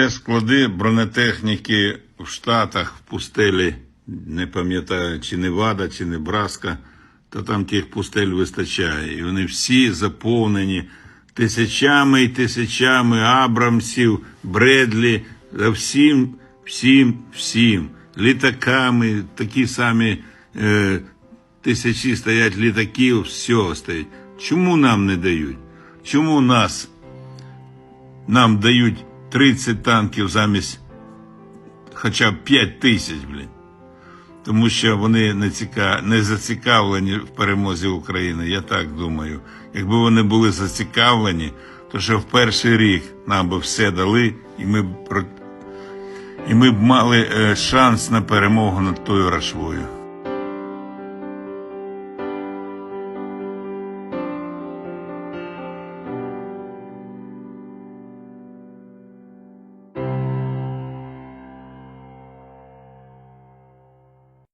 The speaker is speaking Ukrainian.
Склади бронетехніки в Штатах, в пустелі, не пам'ятаю, чи Невада, чи Небраска, то там тих пустель вистачає. І вони всі заповнені тисячами і тисячами Абрамсів, Бредлі, всім, всім, всім. Літаками, такі самі е, тисячі стоять літаків, все стоїть. Чому нам не дають? Чому нас нам дають 30 танків замість хоча б 5 тисяч, блін. Тому що вони не, ціка... не зацікавлені в перемозі України, я так думаю. Якби вони були зацікавлені, то ще в перший рік нам би все дали, і ми б, і ми б мали е, шанс на перемогу над тою рашвою.